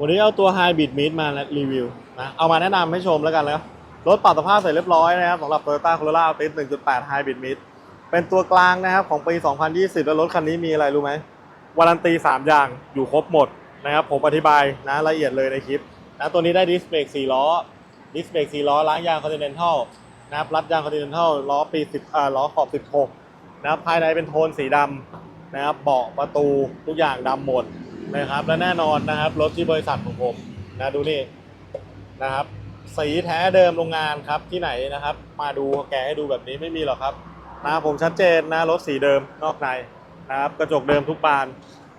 วันนี้เอาตัว Hybrid Meet มารีวิวนะเอามาแนะนำให้ชมแล้วกันนะรถปรับสภาพเสร็จเรียบร้อยนะครับสำหรับ Toyota Corolla Altis 1.8 Hybrid Meet เป็นตัวกลางนะครับของปี 2020 แล้วรถคันนี้มีอะไรรู้ไหมวารันตี 3 อย่างอยู่ครบหมดนะครับผมอธิบายนะละเอียดเลยในคลิปนะตัวนี้ได้ดิสเบรก4ล้อดิสเบรก4ล้อล้างยาง Continental นะครับรัดยาง Continental ล้อปี 10อ่าล้อขอบ 16นะครับภายในเป็นโทนสีดำนะครับเบาะประตูทุกอย่างดำหมด นะครับ และแน่นอนนะครับ รถที่บริษัทของผมนะดูนี่นะครับ สีแท้เดิมโรงงานครับที่ไหนนะครับ มาดูแกะให้ดูแบบนี้ไม่มีหรอกครับนะผมชัดเจนนะรถสีเดิมนอกในนะครับ กระจกเดิมทุกบาน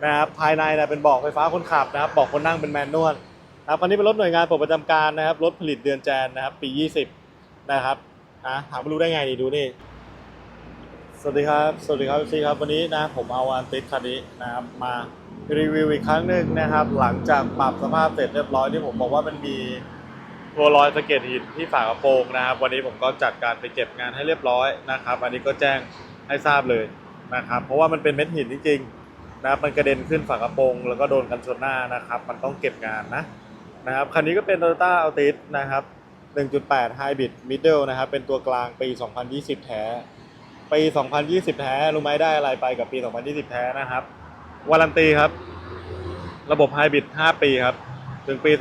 นะครับ ภายในนะเป็นเบาะไฟฟ้าคนขับนะครับเบาะคนนั่งเป็นแมนนวลนะครับอันนี้เป็นรถหน่วยงานปประจำการนะครับรถผลิตเดือนแจนนะครับ ปี 20 นะครับนะถามไม่รู้ได้ไงดีดูนี่สวัสดีครับ สวัสดีครับพี่ครับ วันนี้นะผมเอาอันติดคันนี้นะครับมา รีวิวอีกครั้งหนึ่งนะครับ หลังจากปรับสภาพเสร็จเรียบร้อยที่ผมบอกว่ามันมีตัวรอยสะเก็ดหินที่ฝากระโปรงนะครับ วันนี้ผมก็จัดการไปเก็บงานให้เรียบร้อยนะครับ อันนี้ก็แจ้งให้ทราบเลยนะครับ เพราะว่ามันเป็นเม็ดหินจริงๆนะครับมันกระเด็นขึ้นฝากระโปรงแล้วก็โดนกันชนหน้านะครับ มันต้องเก็บงานนะนะครับคันนี้ก็เป็น Toyota Altis นะครับ 1.8 Hybrid Middle นะครับ เป็นตัวกลางปี 2020 แท้ปี 2020 แท้รู้ไหมได้อะไรไปกับปี 2020 แท้นะครับ วารันตีครับ ระบบไฮบริด 5 ปีครับ ถึงปี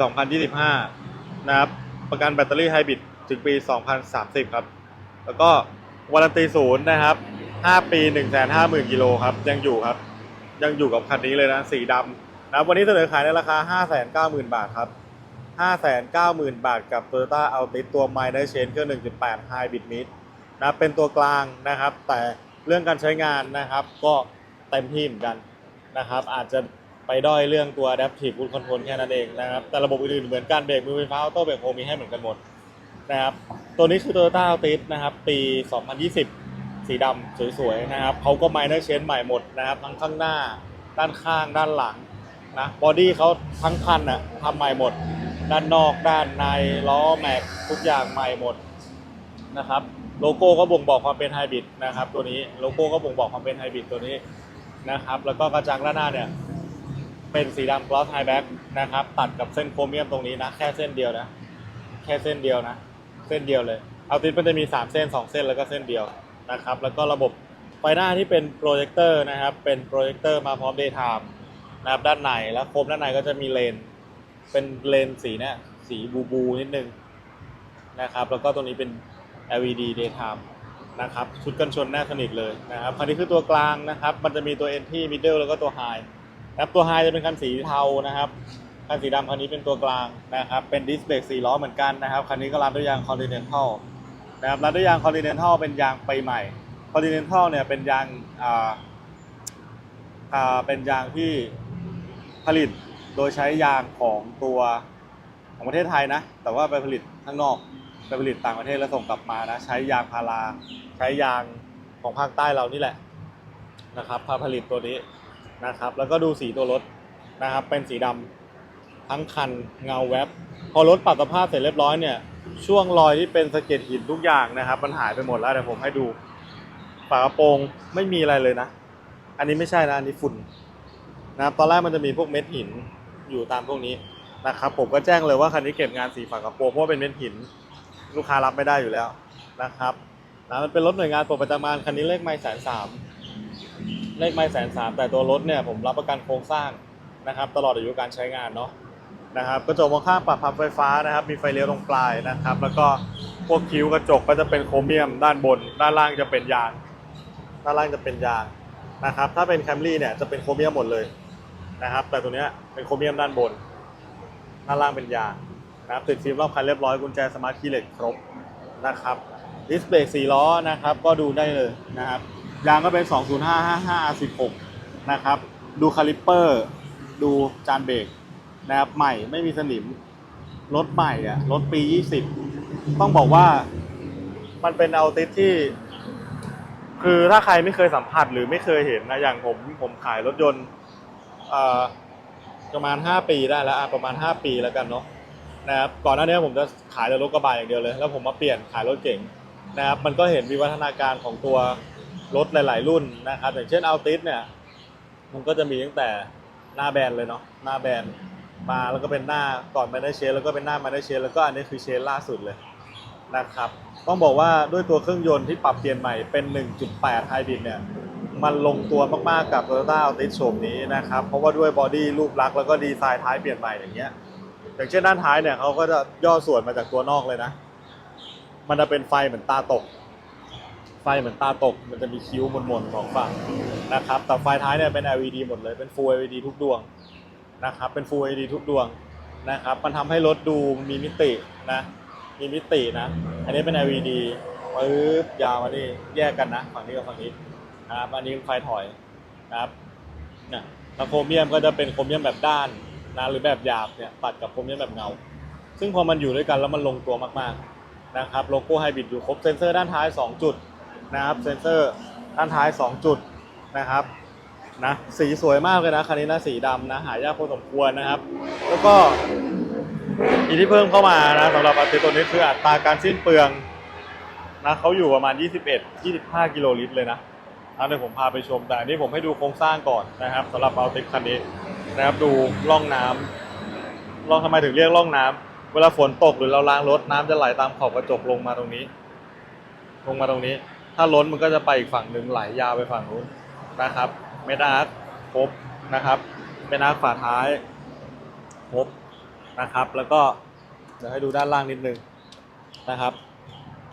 2025 นะครับ ประกันแบตเตอรี่ไฮบริด ถึงปี 2030 ครับ แล้วก็วารันตีศูนย์นะครับ 5 ปี 150,000 กิโลครับ ยังอยู่ครับ ยังอยู่กับคันนี้เลยนะ สีดำนะครับวันนี้เสนอขายในราคา 590,000 บาทครับ 590,000 บาทกับ Toyota Altis ตัว Minor Change เครื่อง 1.8 Hybrid Mid นะครับเป็นตัวกลางนะครับ แต่เรื่องการใช้งานนะครับ ก็เต็มที่เหมือนกัน นะครับ อาจจะไปด้อยเรื่องตัว Adaptive Cruise Control แค่นั้นเองนะครับ แต่ระบบอื่นๆเหมือนกันเบรกมือไฟฟ้าออโต้เบรกโฮมีให้เหมือนกันหมดนะครับ ตัวนี้คือ Toyota Altis นะครับ ปี 2020 สีดำสวยๆนะครับเขาก็ Minor Change ใหม่หมดนะครับ ทั้งข้างหน้า ด้านข้าง ด้านหลังนะบอดี้เขาทั้งคันอะทำใหม่หมด ด้านนอกด้านในล้อแม็กทุกอย่างใหม่หมดนะครับโลโก้ก็บ่งบอกความเป็นไฮบริดนะครับตัวนี้โลโก้ก็บ่งบอกความเป็นไฮบริดตัวนี้ นะครับ แล้วก็กระจังด้านหน้าเนี่ย เป็นสีดำกลอสไฮแบ็กนะครับ ตัดกับเส้นโครเมียมตรงนี้นะ แค่เส้นเดียวนะ แค่เส้นเดียวนะ เส้นเดียวเลย เอาติดมันจะมี 3 เส้น 2 เส้นแล้วก็เส้นเดียวนะครับ แล้วก็ระบบไฟหน้าที่เป็นโปรเจคเตอร์นะครับ เป็นโปรเจคเตอร์มาพร้อม daytime นะครับด้านในแล้วโคมด้านในก็จะมีเลน เป็นเลนสีเนี่ยสีบูบูนิดนึงนะครับ แล้วก็ตัวนี้เป็น LED daytime นะครับชุดกันชนแน่สนิทเลยนะครับคันนี้คือตัวกลางนะครับ มันจะมีตัว entry middle แล้วก็ตัว high นะครับตัว high จะเป็นคันสีเทานะครับคันสีดำคันนี้เป็นตัวกลางนะครับ เป็นดิสเบรกสี่ล้อเหมือนกันนะครับคันนี้ก็รัดด้วยยาง Continental นะครับรัดด้วยยาง Continental เป็นยางไปใหม่ Continental เนี่ยเป็นยางอ่าอ่าเป็นยางที่ผลิตโดยใช้ยางของตัวของประเทศไทยนะ แต่ว่าไปผลิตข้างนอก ไปผลิตต่างประเทศแล้วส่งกลับมานะใช้ยางพาราใช้ยางของภาคใต้เรานี่แหละนะครับพาผลิตตัวนี้นะครับ แล้วก็ดูสีตัวรถนะครับ เป็นสีดำทั้งคันเงาแวบพอรถปรับสภาพเสร็จเรียบร้อยเนี่ยช่วงรอยที่เป็นสะเก็ดหินทุกอย่างนะครับ มันหายไปหมดแล้วเดี๋ยวผมให้ดูฝากระโปรงไม่มีอะไรเลยนะ อันนี้ไม่ใช่นะอันนี้ฝุ่นนะครับตอนแรกมันจะมีพวกเม็ดหินอยู่ตามพวกนี้นะครับ ผมก็แจ้งเลยว่าคันนี้เก็บงานสีฝากระโปรงเพราะว่าเป็นเม็ดหิน ลูกค้ารับไม่ได้อยู่แล้วนะครับนะมันเป็นรถหน่วยงานปลดประจำงานคันนี้เลขไม่แสนสามเลขไม่แสนสามแต่ตัวรถเนี่ยผมรับประกันโครงสร้างนะครับ ตลอดอายุการใช้งานเนาะนะครับกระจกมองข้างปรับพับไฟฟ้านะครับ มีไฟเลี้ยวตรงปลายนะครับ แล้วก็พวกคิ้วกระจกก็จะเป็นโครเมียม ด้านบน ด้านล่างจะเป็นยาง ด้านล่างจะเป็นยางนะครับ ถ้าเป็นแคมรี่เนี่ยจะเป็นโครเมียมหมดเลยนะครับ แต่ตัวเนี้ยเป็นโครเมียมด้านบน ด้านล่างเป็นยาง นะครับติดฟิล์มรอบคันเรียบร้อยกุญแจสมาร์ทคีย์เหล็กครบนะครับดิสเบรก4ล้อนะครับก็ดูได้เลยนะครับยางก็เป็น 205 55 16 นะครับ ดูคาลิปเปอร์ ดูจานเบรกนะครับใหม่ไม่มีสนิม รถใหม่อะรถปี 20 ต้องบอกว่ามันเป็นเอาติสที่ คือถ้าใครไม่เคยสัมผัสหรือไม่เคยเห็นนะอย่างผมผมขายรถยนต์ประมาณ 5 ปีได้แล้วประมาณ 5 ปีแล้วกันเนาะ นะครับก่อนหน้านี้ผมจะขายแต่รถกระบะอย่างเดียวเลย แล้วผมมาเปลี่ยนขายรถเก๋งนะครับมันก็เห็นวิวัฒนาการของตัวรถหลาย ๆ รุ่นนะครับอย่างเช่นอัลติสเนี่ยมันก็จะมีตั้งแต่หน้าแบนเลยเนาะหน้าแบนมาแล้วก็เป็นหน้าก่อนมาได้เชนแล้วก็เป็นหน้ามาได้เชนแล้วก็อันนี้คือเชนล่าสุดเลยนะครับต้องบอกว่าด้วยตัวเครื่องยนต์ที่ปรับเปลี่ยนใหม่เป็น 1.8ไฮบริดเนี่ยมันลงตัวมาก ๆ กับ Toyota Altis โฉมนี้นะครับ เพราะว่าด้วยบอดี้รูปลักษณ์แล้วก็ดีไซน์ท้ายเปลี่ยนใหม่อย่างเงี้ย อย่างเช่นด้านท้ายเนี่ยเขาก็จะย่อส่วนมาจากตัวนอกเลยนะ มันจะเป็นไฟเหมือนตาตก ไฟเหมือนตาตก มันจะมีคิ้วมนๆสองฝั่งนะครับ แต่ไฟท้ายเนี่ยเป็น LED หมดเลย เป็น Full LED ทุกดวงนะครับ เป็น Full LED ทุกดวงนะครับ มันทำให้รถดูมีมิตินะ มีมิตินะ อันนี้เป็น LED ปึ๊บยาวมานี่แยกกันนะ ฝั่งนี้กับฝั่งนี้นะครับ อันนี้ไฟถอยนะครับนี่ยแล้วโครเมียมก็จะเป็นโครเมียมแบบด้าน นะหรือแบบหยาบเนี่ยตัดกับโครเมียมแบบเงา ซึ่งพอมันอยู่ด้วยกันแล้วมันลงตัวมากๆนะครับโลโก้ไฮบริดอยู่ครบเซนเซอร์ด้านท้าย 2 จุดนะครับเซนเซอร์ด้านท้าย 2 จุดนะครับนะสีสวยมากเลยนะคันนี้นะสีดำนะหายากพอสมควรนะครับ แล้วก็อีกที่เพิ่มเข้ามานะสำหรับอัตราตัวนี้คืออัตราการสิ้นเปลืองนะเขาอยู่ประมาณ 21 25 กิโลลิตรเลยนะเอาเดี๋ยวผมพาไปชมแต่อันนี้ผมให้ดูโครงสร้างก่อนนะครับสำหรับเอาติคันนี้ นะครับดูร่องน้ำร่องทำไมถึงเรียกร่องน้ำเวลาฝนตกหรือเราล้างรถน้ำจะไหลตามขอบกระจกลงมาตรงนี้ ลงมาตรงนี้ ถ้าล้นมันก็จะไปอีกฝั่งหนึ่งไหลยาวไปฝั่งนู้นนะครับเมดอาร์คครบนะครับเมดอาร์คฝาท้ายครบนะครับ แล้วก็เดี๋ยวให้ดูด้านล่างนิดนึงนะครับ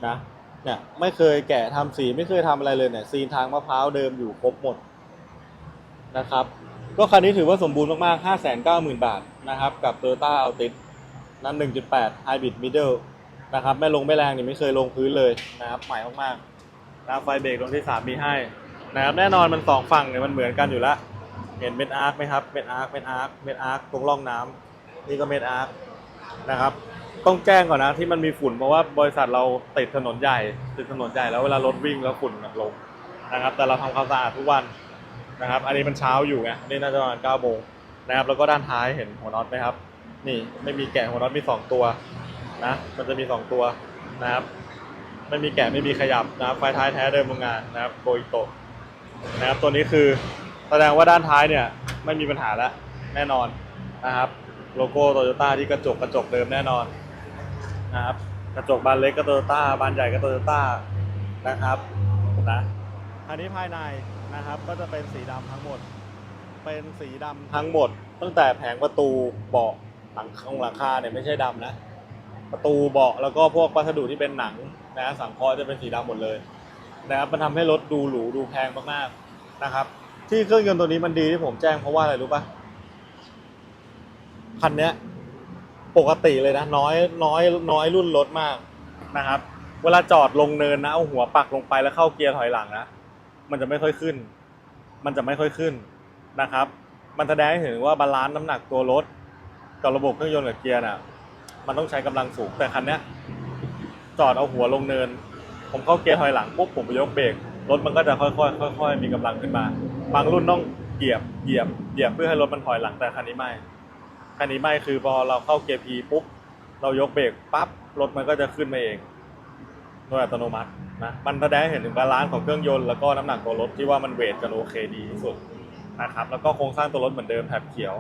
นะเนี่ยไม่เคยแกะทำสีไม่เคยทำอะไรเลยเนี่ยซีนทางมะพร้าวเดิมอยู่ครบหมดนะครับ ก็คันนี้ถือว่าสมบูรณ์มากๆ 590,000 บาทนะครับกับ Toyota Altis นั้น1.8 Hybrid Middle นะครับไม่ลงไม่แรงนี่ไม่เคยลงพื้นเลยนะครับใหม่มากๆนะไฟเบรกตรงที่ 3 มีให้นะครับแน่นอนมัน2ฝั่งเนี่ยมันเหมือนกันอยู่แล้ว เห็นเม็ดอาร์คไหมครับเม็ดอาร์คเม็ดอาร์คเม็ดอาร์คตรงร่องน้ำนี่ก็เม็ดอาร์คนะครับต้องแจ้งก่อนนะที่มันมีฝุ่นเพราะว่าบริษัทเราติดถนนใหญ่ติดถนนใหญ่แล้วเวลารถวิ่งแล้วฝุ่นมันลงนะครับแต่เราทำความสะอาดทุกวัน นะครับ อันนี้มันเช้าอยู่ไงนี่น่าจะประมาณเก้าโมงนะครับ แล้วก็ด้านท้ายเห็นหัวน็อตไหมครับ นี่ไม่มีแกะหัวน็อตมีสองตัวนะ มันจะมีสองตัวนะครับ ไม่มีแกะไม่มีขยับนะครับ ไฟท้ายแท้เดิมโรงงานนะครับโกอิโตะนะครับ ตัวนี้คือแสดงว่าด้านท้ายเนี่ยไม่มีปัญหาแล้วแน่นอนนะครับ โลโก้โตโยต้าที่กระจกกระจกเดิมแน่นอนนะครับกระจกบานเล็กก็โตโยต้าบานใหญ่ก็โตโยต้านะครับนะอันนี้ภายใน นะครับ ก็จะเป็นสีดำทั้งหมด เป็นสีดำทั้งหมด ตั้งแต่แผงประตูเบาะหลังข้างหลังคาเนี่ยไม่ใช่ดำนะ ประตูเบาะแล้วก็พวกวัสดุที่เป็นหนังนะสังเคราะห์จะเป็นสีดำหมดเลยนะครับมันทำให้รถดูหรูดูแพงมากๆนะครับ ที่เครื่องยนต์ตัวนี้มันดีที่ผมแจ้งเพราะว่าอะไรรู้ปะคันเนี้ย ปกติเลยนะน้อยน้อยน้อยรุ่นรถมากนะครับ เวลาจอดลงเนินนะเอาหัวปักลงไปแล้วเข้าเกียร์ถอยหลังนะ มันจะไม่ค่อยขึ้น มันจะไม่ค่อยขึ้นนะครับ มันแสดงให้เห็นว่าบาลานซ์น้ำหนักตัวรถกับระบบเครื่องยนต์กับเกียร์น่ะ มันต้องใช้กำลังสูงแต่คันเนี้ยจอดเอาหัวลงเนิน ผมเข้าเกียร์ถอยหลังปุ๊บผมไปยกเบรกรถมันก็จะค่อยๆค่อยๆมีกำลังขึ้นมา บางรุ่นต้องเหยียบเหยียบเหยียบเพื่อให้รถมันถอยหลังแต่คันนี้ไม่คันนี้ไม่คือพอเราเข้าเกียร์พีปุ๊บเรายกเบรกปั๊บรถมันก็จะขึ้นมาเอง โดยอัตโนมัตินะมันแสดงให้เห็นถึงบาลานซ์ของเครื่องยนต์แล้วก็น้ำหนักตัวรถที่ว่ามันเวทกันโอเคดีที่สุดนะครับแล้วก็โครงสร้างตัวรถเหมือนเดิมแถบเขียว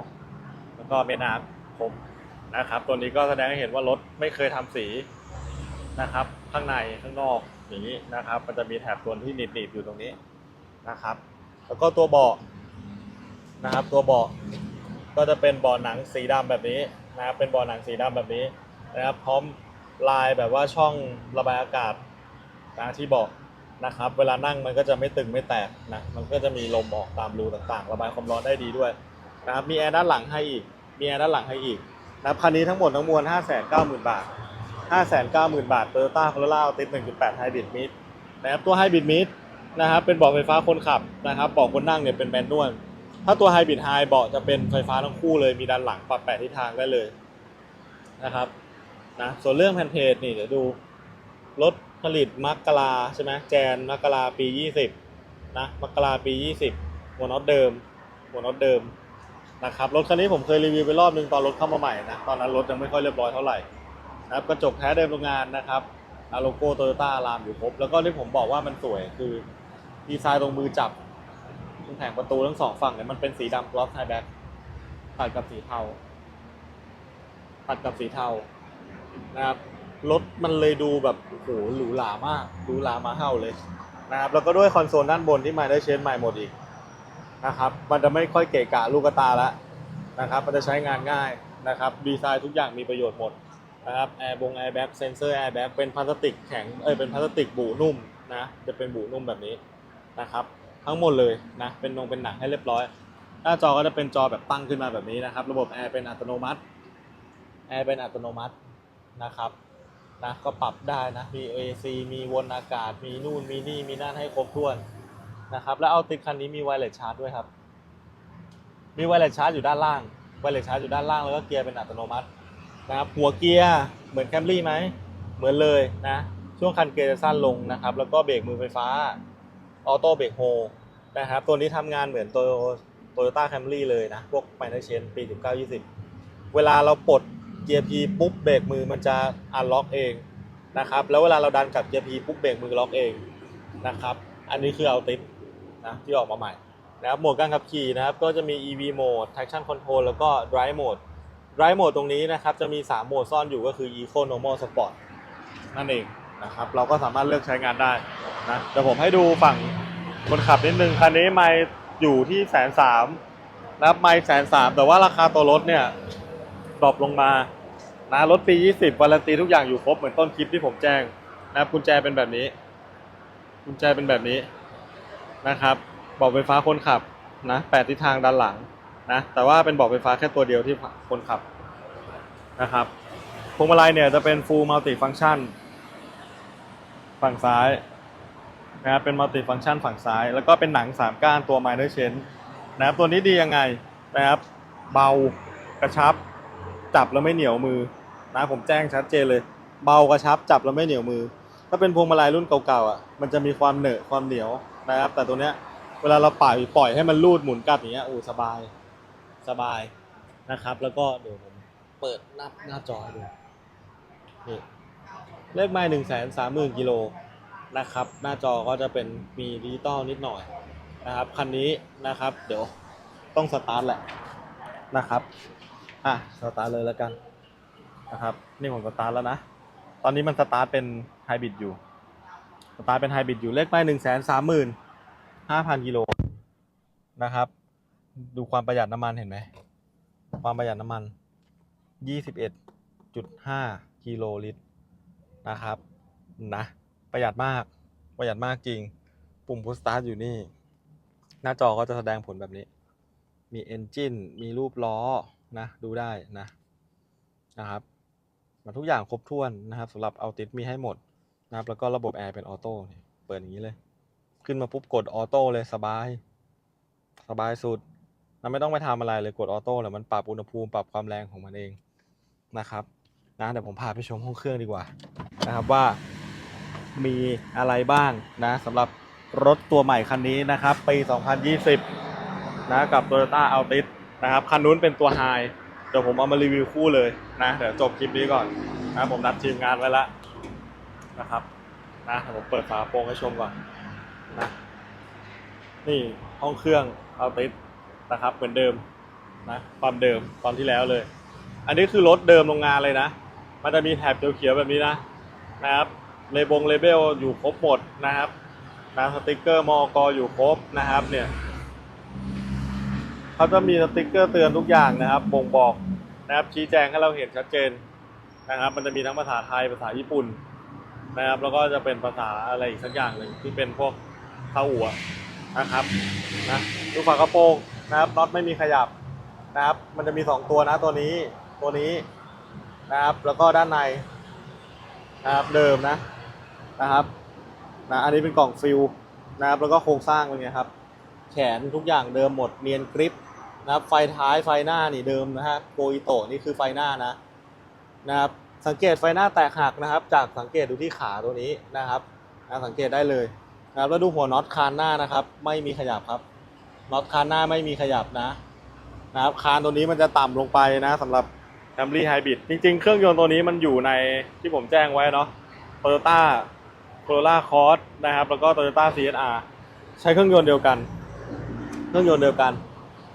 แล้วก็เมนาร์ครบนะครับตัวนี้ก็แสดงให้เห็นว่ารถไม่เคยทำสีนะครับ ข้างในข้างนอกอย่างนี้นะครับ มันจะมีแถบตัวที่หนีบๆอยู่ตรงนี้นะครับ แล้วก็ตัวเบาะนะครับ ตัวเบาะก็จะเป็นเบาะหนังสีดำแบบนี้นะครับเป็นเบาะหนังสีดำแบบนี้นะครับพร้อม ลายแบบว่าช่องระบายอากาศนะที่บาะนะครับ เวลานั่งมันก็จะไม่ตึงไม่แตกนะมันก็จะมีลมออกตามรูต่างๆ ระบายความร้อนได้ดีด้วยนะครับมีแอร์ด้านหลังให้อีกมีแอร์ด้านหลังให้อีกนะคันนี้ทั้งหมดทั้งมวล 590,000 บาท 590,000 บาท Toyota Corolla Altis 1.8 Hybrid Mid นะครับตัว Hybrid Mid นะครับเป็นเบาะไฟฟ้าคนขับนะครับเบาะคนนั่งเนี่ยเป็นแมนนวลถ้าตัว Hybrid High เบาะจะเป็นไฟฟ้าทั้งคู่เลยมีด้านหลังปรับแปดทิศทางได้เลยนะครับ นะส่วนเรื่องแผ่นเพจนี่เดี๋ยวดูรถผลิตมักกราใช่ไหมแจนมักกราปี 20นะมักกราปี 20หัวน็อตเดิมหัวน็อตเดิมนะครับรถคันนี้ผมเคยรีวิวไปรอบนึงตอนรถเข้ามาใหม่นะตอนนั้นรถยังไม่ค่อยเรียบร้อยเท่าไหร่นะครับกระจกแท้เดิมโรงงานนะครับโลโก้โตโยต้ารามอยู่ครบ แล้วก็ที่ผมบอกว่ามันสวยคือดีไซน์ตรงมือจับตรงแผงประตูทั้งสองฝั่งเนี่ยมันเป็นสีดำกลอสไฮแบ็คตัดกับสีเทาตัดกับสีเทา นะครับรถมันเลยดูแบบโอ้โหหรูหรามากหรูหรามาเห่าเลยนะครับแล้วก็ด้วยคอนโซลด้านบนที่มาได้เชนใหม่หมดอีกนะครับมันจะไม่ค่อยเกะกะลูกตาล้วนะครับมันจะใช้งานง่ายนะครับดีไซน์ทุกอย่างมีประโยชน์หมดนะครับแอร์บงแอร์แบ็กเซนเซอร์แอร์แบ็กเป็นพลาสติกแข็งเอ้ยเป็นพลาสติกบูนุ่มนะจะเป็นบูนุ่มแบบนี้นะครับทั้งหมดเลยนะเป็นนงเป็นหนังให้เรียบร้อย หน้าจอก็จะเป็นจอแบบตั้งขึ้นมาแบบนี้นะครับ ระบบแอร์เป็นอัตโนมัติแอร์เป็นอัตโนมัติ นะครับนะก็ปรับได้นะมี AC มีวนอากาศ มีนู่นมีนี่มีนั่นให้ครบถ้วนนะครับ แล้วเอาติดคันนี้มีไวเลสชาร์จด้วยครับ มีไวเลสชาร์จอยู่ด้านล่างไวเลสชาร์จอยู่ด้านล่างแล้วก็เกียร์เป็นอัตโนมัตินะครับหัวเกียร์เหมือนแคมรี่ไหมเหมือนเลยนะช่วงคันเกียร์จะสั้นลงนะครับ แล้วก็เบรกมือไฟฟ้าออโต้เบรกโฮนะครับ ตัวนี้ทำงานเหมือนตัวโตโยต้าแคมรี่เลยนะ พวกไมเนอร์เชนปี 1920 เวลาเราปลด เกียร์พีปุ๊บเบรกมือมันจะอันล็อกเองนะครับแล้วเวลาเราดันกลับเกียร์พีปุ๊บเบรกมือล็อกเองนะครับอันนี้คือเอาติปนะที่ออกมาใหม่นะครับโหมดการขับขี่นะครับก็จะมี EV mode traction control แล้วก็ drive mode drive mode ตรงนี้นะครับจะมี 3 โหมดซ่อนอยู่ก็คือ eco normal sport นั่นเองนะครับเราก็สามารถเลือกใช้งานได้นะเดี๋ยวผมให้ดูฝั่งคนขับนิดนึงคันนี้ไม่อยู่ที่แสนสามนะครับไม่แสนสามแต่ว่าราคาตัวรถเนี่ย ดรอปลงมานะรถปี 20วารันตีทุกอย่างอยู่ครบเหมือนต้นคลิปที่ผมแจ้งนะครับกุญแจเป็นแบบนี้กุญแจเป็นแบบนี้นะครับบอกไฟฟ้าคนขับนะแปดทิศทางด้านหลังนะแต่ว่าเป็นบอกไฟฟ้าแค่ตัวเดียวที่คนขับนะครับพวงมาลัยเนี่ยจะเป็น full multi function ฝั่งซ้ายนะครับเป็นมัลติฟัง c t ชันฝั่งซ้าย แล้วก็เป็นหนัง 3 ก้านตัว minor chain นะครับตัวนี้ดียังไงนะครับเบากระชับ จับแล้วไม่เหนียวมือนะผมแจ้งชัดเจนเลย เบากระชับจับแล้วไม่เหนียวมือ ถ้าเป็นพวงมาลัยรุ่นเก่าๆอะมันจะมีความเหนอะความเหนียวนะครับ แต่ตัวเนี้ยเวลาเราปล่อยปล่อยให้มันลูดหมุนกลับอย่างเงี้ยโอ้สบายสบายนะครับ แล้วก็เดี๋ยวผมเปิดหน้าหน้าจอดูนี่เลขไม้หนึ่งแสนสามหมื่นกิโลนะครับ หน้าจอก็จะเป็นมีดิจิตอลนิดหน่อยนะครับคันนี้นะครับ เดี๋ยวต้องสตาร์ทแหละนะครับ อะสตาร์ทเลยแล้วกันนะครับ นี่ผมสตาร์ทแล้วนะ ตอนนี้มันสตาร์ทเป็นไฮบริดอยู่สตาร์ทเป็นไฮบริดอยู่เลขไม้หนึ่งแสนสามหมื่นห้าพันกิโลนะครับ ดูความประหยัดน้ำมันเห็นไหมความประหยัดน้ำมันยี่สิบเอ็ดจุดห้ากิโลลิตรนะครับนะประหยัดมากประหยัดมากจริง ปุ่มพุชสตาร์ทอยู่นี่ หน้าจอก็จะแสดงผลแบบนี้ มีเอนจินมีรูปล้อ นะดูได้นะนะครับมาทุกอย่างครบถ้วนนะครับสำหรับเอาติดมีให้หมดนะครับแล้วก็ระบบแอร์เป็นออโต้เปิดอย่างนี้เลย ขึ้นมาปุ๊บกดออโต้เลยสบาย สบายสุดเราไม่ต้องไปทำอะไรเลยกดออโต้เลยมันปรับอุณหภูมิปรับความแรงของมันเองนะครับนะเดี๋ยวผมพาไปชมห้องเครื่องดีกว่านะครับว่ามีอะไรบ้างนะสำหรับรถตัวใหม่คันนี้นะครับ ปี 2020 นะกับ Toyota Altis นะครับคันนู้นเป็นตัว High เดี๋ยวผมเอามารีวิวคู่เลยนะเดี๋ยวจบคลิปนี้ก่อนนะผมนัดทีมงานไว้แล้วนะครับนะเดี๋ยวผมเปิดฝาโปรงให้ชมก่อนนะนี่ห้องเครื่อง Altis นะครับเหมือนเดิมนะความเดิมตอนที่แล้วเลย อันนี้คือรถเดิมโรงงานเลยนะ มันจะมีแถบเขียวๆแบบนี้นะนะครับเลบงเลเบลอยู่ครบหมดนะครับนะสติกเกอร์มอกอยู่ครบนะครับเนี่ย เขาจะมีสติกเกอร์เตือนทุกอย่างนะครับบ่งบอกนะครับชี้แจงให้เราเห็นชัดเจนนะครับ มันจะมีทั้งภาษาไทยภาษาญี่ปุ่นนะครับ แล้วก็จะเป็นภาษาอะไรอีกสักอย่างหนึ่งที่เป็นพวกข้าหัวนะครับนะดูฝากระโปรงนะครับน็อตไม่มีขยับนะครับ มันจะมี 2 ตัวนะตัวนี้ตัวนี้นะครับ แล้วก็ด้านในนะครับเดิมนะนะครับนะอันนี้เป็นกล่องฟิลนะครับ แล้วก็โครงสร้างเป็นไงครับ แขนทุกอย่างเดิมหมดเนียนกริป นะครับไฟท้ายไฟหน้านี่เดิมนะฮะโกอิโตะนี่คือไฟหน้านะนะครับสังเกตไฟหน้าแตกหักนะครับ จากสังเกตดูที่ขาตัวนี้นะครับนะสังเกตได้เลยนะครับแล้วดูหัวน็อตคานหน้านะครับ ไม่มีขยับครับน็อตคานหน้าไม่มีขยับนะนะครับคานตัวนี้มันจะต่ำลงไปนะสำหรับ Camry Hybrid จริง ๆ เครื่องยนต์ตัวนี้มันอยู่ในที่ผมแจ้งไว้เนาะ Toyota Corolla Cross นะครับ แล้วก็ Toyota CSR ใช้เครื่องยนต์เดียวกัน เครื่องยนต์เดียวกัน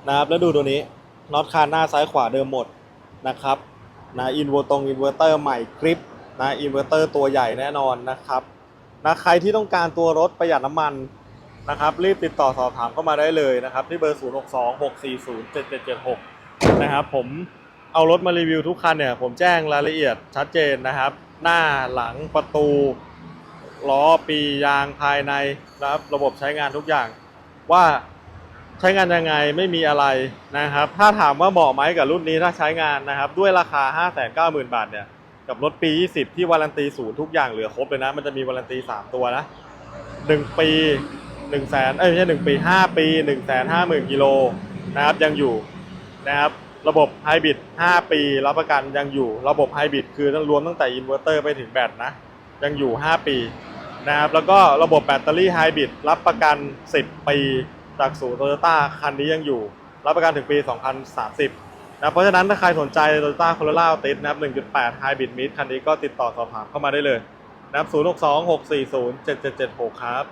นะครับแล้วดูตัวนี้น็อตคานหน้าซ้ายขวาเดิมหมดนะครับนะอินเวอร์ตรงอินเวอร์เตอร์ใหม่กริปนะอินเวอร์เตอร์ตัวใหญ่แน่นอนนะครับนะใครที่ต้องการตัวรถประหยัดน้ำมันนะครับรีบติดต่อสอบถามเข้ามาได้เลยนะครับที่เบอร์ 0 6 2 6 4 0 7 7 7 6 นะครับผมเอารถมารีวิวทุกคันเนี่ยผมแจ้งรายละเอียดชัดเจนนะครับ หน้าหลังประตู ล้อปียางภายในนะครับระบบใช้งานทุกอย่างว่า ใช้งานยังไงไม่มีอะไรนะครับ ถ้าถามว่าเหมาะไหมกับรุ่นนี้ถ้าใช้งานนะครับ ด้วยราคา 590,000 บาทเนี่ยกับรถปี 20 ที่วารันตีศูนย์ทุกอย่างเหลือครบเลยนะ มันจะมีวารันตี 3 ตัวนะ 1 ปี1แสนเอ้ยไม่ใช่1ปี 5 ปี 150,000กิโลนะครับยังอยู่นะครับระบบไฮบริด5 ปีรับประกันยังอยู่ระบบไฮบริดคือรวมตั้งแต่อินเวอร์เตอร์ไปถึงแบตนะ ยังอยู่ 5 ปีนะครับแล้วก็ระบบแบตเตอรี่ไฮบริดรับประกัน 10 ปี จากศูนย์โตโยต้าคันนี้ยังอยู่ รับประกันถึงปี 2030 นะเพราะฉะนั้นถ้าใครสนใจ Toyota Corolla Altis นะครับ 1.8 Hybrid Mid คันนี้ก็ติดต่อสอบถามเข้ามาได้เลยนะครับ 062 640 7776 ครับ